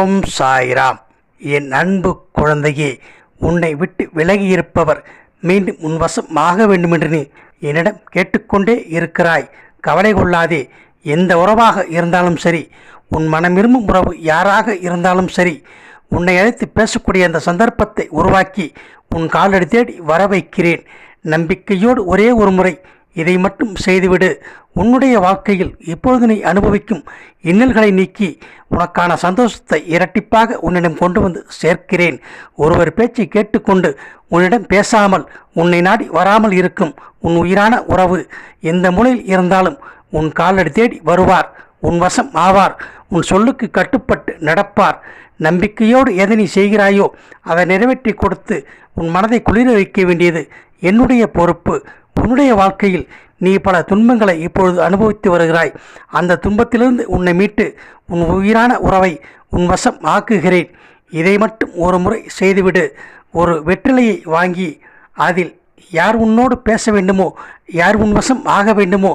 ஓம் சாய்ராம். என் அன்பு குழந்தையே உன்னை விட்டு விலகி இருப்பவர் மீண்டும் உன் வசம் ஆக வேண்டுமென்று நீ என்னிடம் கேட்டுக்கொண்டே இருக்கிறாய். கவலை கொள்ளாதே எந்த உறவாக இருந்தாலும் சரி உன் மனம் விரும்பும் உறவு யாராக இருந்தாலும் சரி உன்னை அழைத்து பேசக்கூடிய அந்த சந்தர்ப்பத்தை உருவாக்கி உன் காலடி தேடி வர வைக்கிறேன் நம்பிக்கையோடு ஒரே ஒரு முறை இதை மட்டும் செய்துவிடு. உன்னுடைய வாழ்க்கையில் இப்பொழுது நீ அனுபவிக்கும் இன்னல்களை நீக்கி உனக்கான சந்தோஷத்தை இரட்டிப்பாக உன்னிடம் கொண்டு வந்து சேர்க்கிறேன். ஒருவர் பேச்சை கேட்டுக்கொண்டு உன்னிடம் பேசாமல் உன்னை நாடி வராமல் இருக்கும் உன் உயிரான உறவு எந்த மூலையில் இருந்தாலும் உன் காலடி தேடி வருவார் உன் வசம் ஆவார் உன் சொல்லுக்கு கட்டுப்பட்டு நடப்பார். நம்பிக்கையோடு எதை நீ செய்கிறாயோ அதை நிறைவேற்றி கொடுத்து உன் மனதை குளிர வைக்க வேண்டியது என்னுடைய பொறுப்பு. உன்னுடைய வாழ்க்கையில் நீ பல துன்பங்களை இப்பொழுது அனுபவித்து வருகிறாய். அந்த துன்பத்திலிருந்து உன்னை மீட்டு உன் உயிரான உறவை உன் வசம் ஆக்குகிறேன். இதை மட்டும் ஒரு முறை செய்துவிடு. ஒரு வெற்றிலையை வாங்கி அதில் யார் உன்னோடு பேச வேண்டுமோ யார் உன் வசம் ஆக வேண்டுமோ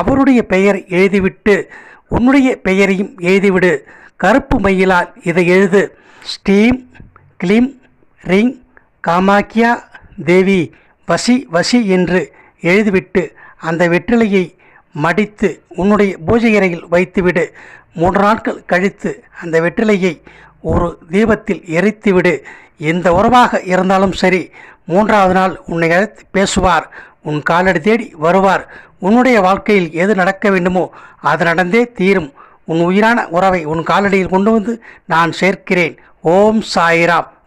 அவருடைய பெயரை எழுதிவிட்டு உன்னுடைய பெயரையும் எழுதிவிடு. கருப்பு மையிலால் இதை எழுது. ஸ்டீம் கிளீம் ரிங் காமாக்கியா தேவி வசி வசி என்று எழுதிவிட்டு அந்த வெற்றிலையை மடித்து உன்னுடைய பூஜை அறையில் வைத்துவிடு. மூன்று நாட்கள் கழித்து அந்த வெற்றிலையை ஒரு தீபத்தில் எரித்துவிடு. எந்த உறவாக இருந்தாலும் சரி மூன்றாவது நாள் உன்னை அழைத்து பேசுவார். உன் காலடி தேடி வருவார். உன்னுடைய வாழ்க்கையில் எது நடக்க வேண்டுமோ அது நடந்தே தீரும். உன் உயிரான உறவை உன் காலடியில் கொண்டு வந்து நான் சேர்க்கிறேன். ஓம் சாய்ராம்.